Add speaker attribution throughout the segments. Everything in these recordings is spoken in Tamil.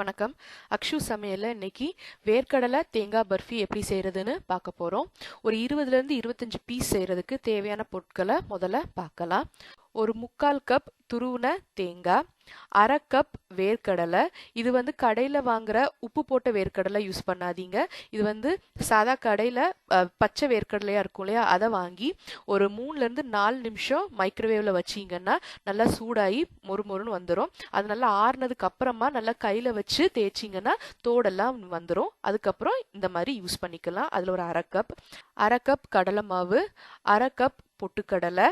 Speaker 1: வணக்கம். அக்ஷு சமையலில் இன்னைக்கு வேர்க்கடலை தேங்காய் பர்ஃபி எப்படி செய்கிறதுன்னு பார்க்க போகிறோம் ஒரு இருபதுலேருந்து இருபத்தஞ்சி பீஸ் செய்கிறதுக்கு தேவையான பொருட்களை முதல்ல பார்க்கலாம். ஒரு முக்கால் கப் துருவின தேங்காய் அரை கப் வேர்க்கடலை. இது வந்து கடையில் வாங்குற உப்பு போட்ட வேர்க்கடலை யூஸ் பண்ணாதீங்க. இது வந்து சாதா கடையில் பச்சை வேர்க்கடலையாக இருக்கும் இல்லையா அதை வாங்கி ஒரு மூணுலேருந்து நாலு நிமிஷம் மைக்ரோவேவில் வச்சிங்கன்னா நல்லா சூடாகி மொறு மொறுன்னு வந்துடும் அது நல்லா ஆறுனதுக்கு அப்புறமா நல்லா கையில் வச்சு தேய்ச்சிங்கன்னா தோடெல்லாம் வந்துடும் அதுக்கப்புறம் இந்த மாதிரி யூஸ் பண்ணிக்கலாம். அதில் ஒரு அரை கப். அரை கப் கடலை மாவு அரை கப் பொட்டுக்கடலை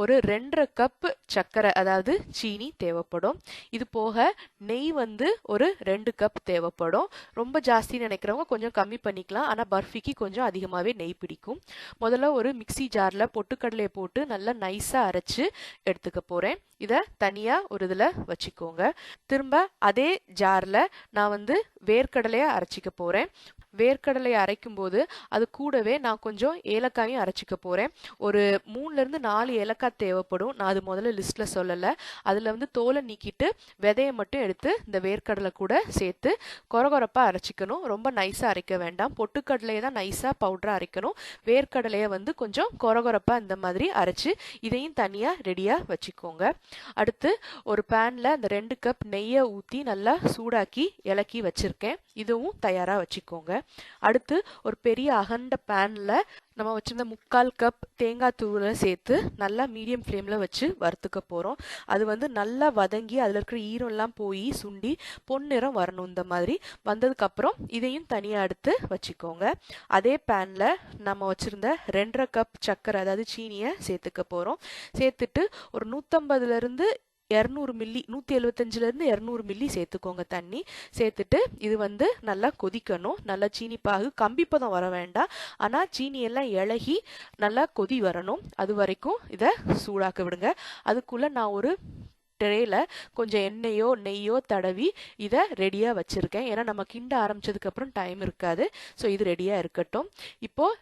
Speaker 1: ஒரு ரெண்டரை கப் சர்க்கரை அதாவது சீனி தேவைப்படும். இது போக நெய் வந்து ஒரு ரெண்டு கப் தேவைப்படும். ரொம்ப ஜாஸ்தி நினைக்கிறவங்க கொஞ்சம் கம்மி பண்ணிக்கலாம். ஆனால் பர்ஃபிக்கு கொஞ்சம் அதிகமாகவே நெய் பிடிக்கும். முதல்ல ஒரு மிக்சி ஜாரில் பொட்டுக்கடலையை போட்டு நல்லா நைஸாக அரைச்சி எடுத்துக்க போகிறேன் இதை தனியாக ஒரு இதில் வச்சுக்கோங்க. திரும்ப அதே ஜாரில் நான் வந்து வேர்க்கடலையை அரைச்சிக்க போகிறேன் வேர்க்கடலை அரைக்கும் போது அது கூடவே நான் கொஞ்சம் ஏலக்காயும் அரைச்சிக்க போகிறேன் ஒரு மூணுலேருந்து நாலு ஏலக்காய் தேவைப்படும். நான் அது முதல்ல லிஸ்ட்டில் சொல்லலை. அதில் வந்து தோலை நீக்கிட்டு விதையை மட்டும் எடுத்து இந்த வேர்க்கடலை கூட சேர்த்து கொரகொரப்பாக அரைச்சிக்கணும். ரொம்ப நைஸாக அரைக்க வேண்டாம். பொட்டுக்கடலையை தான் நைஸாக பவுடராக அரைக்கணும். வேர்க்கடலையை வந்து கொஞ்சம் கொரகொரப்பாக இந்த மாதிரி அரைச்சி இதையும் தனியாக ரெடியாக வச்சுக்கோங்க. அடுத்து ஒரு பேனில் அந்த ரெண்டு கப் நெய்யை ஊற்றி நல்லா சூடாக்கி இலக்கி வச்சுருக்கேன். இதுவும் தயாராக வச்சுக்கோங்க. அடுத்து ஒரு பெரிய அகண்ட பேனில் நம்ம வச்சுருந்த முக்கால் கப் தேங்காய் தூளை சேர்த்து நல்லா மீடியம் ஃப்ளேமில் வச்சு வறுத்துக்க போகிறோம் அது வந்து நல்லா வதங்கி அதில் இருக்கிற ஈரம்லாம் போய் சுண்டி பொன்னிறம் வரணும் இந்த மாதிரி. வந்ததுக்கப்புறம் இதையும் தனியாக எடுத்து வச்சுக்கோங்க. அதே பேனில் நம்ம வச்சுருந்த ரெண்டரை கப் சர்க்கரை அதாவது சீனியை சேர்த்துக்க போகிறோம் சேர்த்துட்டு ஒரு நூற்றம்பதுலேருந்து இரநூறு மில்லி நூற்றி எழுபத்தஞ்சிலேருந்து இரநூறு மில்லி சேர்த்துக்கோங்க தண்ணி. சேர்த்துட்டு இது வந்து நல்லா கொதிக்கணும். நல்லா சீனி பாகு கம்பிப்பதம் வர வேண்டாம். ஆனால் சீனி எல்லாம் இழகி நல்லா கொதி வரணும். அது வரைக்கும் இதை சூடாக்க விடுங்க. அதுக்குள்ளே நான் ஒரு ட்ரேல கொஞ்சம் எண்ணெயோ நெய்யோ தடவி இதை ரெடியாக வச்சுருக்கேன். ஏன்னா நம்ம கிண்ட ஆரம்பிச்சதுக்கப்புறம் டைம் இருக்காது. ஸோ இது ரெடியாக இருக்கட்டும். இப்போது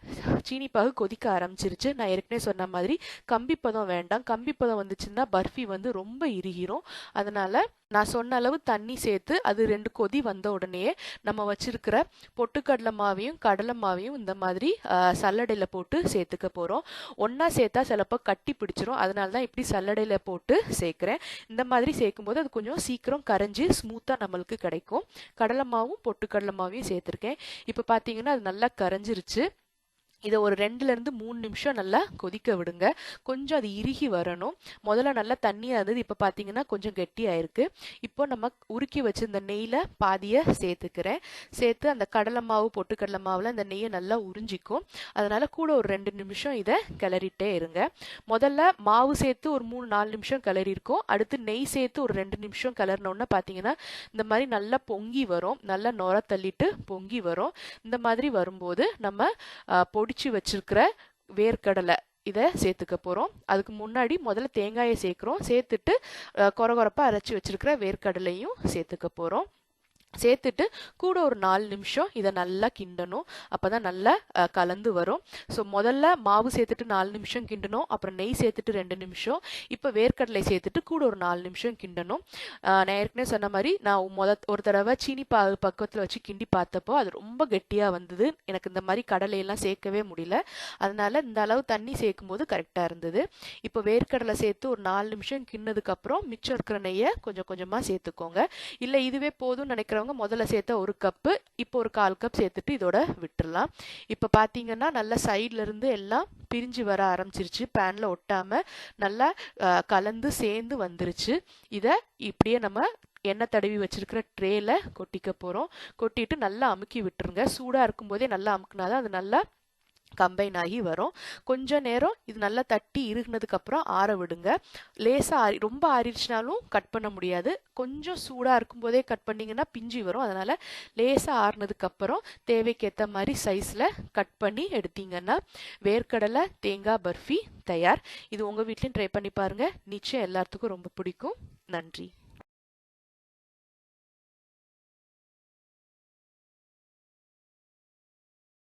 Speaker 1: சீனி பாகு கொதிக்க ஆரம்பிச்சிருச்சு. நான் ஏற்கனவே சொன்ன மாதிரி கம்பிப்பதம் வேண்டாம். கம்பிப்பதம் வந்துச்சுன்னா பர்ஃபி வந்து ரொம்ப இறுகிரும். அதனால் நான் சொன்ன அளவு தண்ணி சேர்த்து அது ரெண்டு கொதி வந்த உடனே நம்ம வச்சிருக்கிற பொட்டுக்கடலை மாவையும் கடலை மாவையும் இந்த மாதிரி சல்லடையில் போட்டு சேர்த்துக்க போகிறோம் ஒன்றா சேர்த்தா சிலப்போ கட்டி பிடிச்சிரும். அதனால தான் இப்படி சல்லடையில் போட்டு சேர்க்குறேன். இந்த மாதிரி சேர்க்கும்போது அது கொஞ்சம் சீக்கிரம் கரைஞ்சி ஸ்மூத்தாக நம்மளுக்கு கிடைக்கும். கடலை மாவும் பொட்டுக்கடலை மாவையும் சேர்த்துருக்கேன். இப்போ பார்த்தீங்கன்னா அது நல்லா கரைஞ்சிருச்சு. இதை ஒரு ரெண்டுலேருந்து மூணு நிமிஷம் நல்லா கொதிக்க விடுங்க. கொஞ்சம் அது இறுகி வரணும். முதல்ல நல்லா தண்ணியாக இருந்தது இப்போ பார்த்தீங்கன்னா கொஞ்சம் கெட்டியாயிருக்கு இப்போ நம்ம உருக்கி வச்சிருந்த நெய்யில் பாதியை சேர்த்துக்கிறேன். சேர்த்து அந்த கடலை மாவு பொட்டுக்கடலை மாவில் அந்த நெய்யை நல்லா உறிஞ்சிக்கும். அதனால் கூட ஒரு ரெண்டு நிமிஷம் இதை கிளறிட்டே இருங்க. முதல்ல மாவு சேர்த்து ஒரு மூணு நாலு நிமிஷம் கிளறி இருக்கும் அடுத்து நெய் சேர்த்து ஒரு ரெண்டு நிமிஷம் கிளறினோன்னா பார்த்தீங்கன்னா இந்த மாதிரி நல்லா பொங்கி வரும். நல்லா நொர தள்ளிட்டு பொங்கி வரும். இந்த மாதிரி வரும்போது நம்ம பொடிச்சு வச்சிருக்கிற வேர்க்கடலை இதை சேர்த்துக்க போகிறோம் அதுக்கு முன்னாடி முதல்ல தேங்காயை சேர்க்குறோம். சேர்த்துட்டு கொரகொரப்பாக அரைச்சி வச்சிருக்கிற வேர்க்கடலையும் சேர்த்துக்க போகிறோம் சேர்த்துட்டு கூட ஒரு நாலு நிமிஷம் இதை நல்லா கிண்டணும். அப்போ தான் நல்லா கலந்து வரும். ஸோ முதல்ல மாவு சேர்த்துட்டு நாலு நிமிஷம் கிண்டணும். அப்புறம் நெய் சேர்த்துட்டு ரெண்டு நிமிஷம். இப்போ வேர்க்கடலை சேர்த்துட்டு கூட ஒரு நாலு நிமிஷம் கிண்டணும். நான் ஏற்கனவே சொன்ன மாதிரி நான் முத ஒரு தடவை சீனி பா பக்கத்தில் வச்சு கிண்டி பார்த்தப்போ அது ரொம்ப கெட்டியாக வந்தது. எனக்கு இந்த மாதிரி கடலையெல்லாம் சேர்க்கவே முடியல. அதனால இந்த அளவு தண்ணி சேர்க்கும் போது கரெக்டாக இருந்தது. இப்போ வேர்க்கடலை சேர்த்து ஒரு நாலு நிமிஷம் கிண்ணதுக்கப்புறம் மிச்சம் இருக்கிற நெய்யை கொஞ்சம் கொஞ்சமாக சேர்த்துக்கோங்க. இல்லை இதுவே போதும்னு நினைக்கிறவங்க இருக்கிறவங்க முதல்ல சேர்த்த ஒரு கப்பு இப்போ ஒரு கால் கப் சேர்த்துட்டு இதோட விட்டுடலாம் இப்போ பார்த்தீங்கன்னா நல்லா சைடில் இருந்து எல்லாம் பிரிஞ்சு வர ஆரம்பிச்சிருச்சு. பேனில் ஒட்டாமல் நல்லா கலந்து சேர்ந்து வந்துருச்சு. இதை இப்படியே நம்ம எண்ணெய் தடவி வச்சிருக்கிற ட்ரேல கொட்டிக்க போகிறோம் கொட்டிட்டு நல்லா அமுக்கி விட்டுருங்க. சூடாக இருக்கும்போதே நல்லா அமுக்குனாதான் அது நல்லா கம்பைன் ஆகி வரும். கொஞ்ச நேரம் இது நல்லா தட்டி இறுகினதுக்கப்புறம் ஆற விடுங்க. லேசாக ஆறி ரொம்ப ஆறிடுச்சினாலும் கட் பண்ண முடியாது. கொஞ்சம் சூடாக இருக்கும்போதே கட் பண்ணிங்கன்னா பிஞ்சு வரும். அதனால் லேசாக ஆறுனதுக்கப்புறம் தேவைக்கேற்ற மாதிரி சைஸில் கட் பண்ணி எடுத்தீங்கன்னா வேர்க்கடலை தேங்காய் பர்ஃபி தயார். இது உங்கள் வீட்லேயும் ட்ரை பண்ணி பாருங்கள் நிச்சயம் எல்லாத்துக்கும் ரொம்ப பிடிக்கும். நன்றி.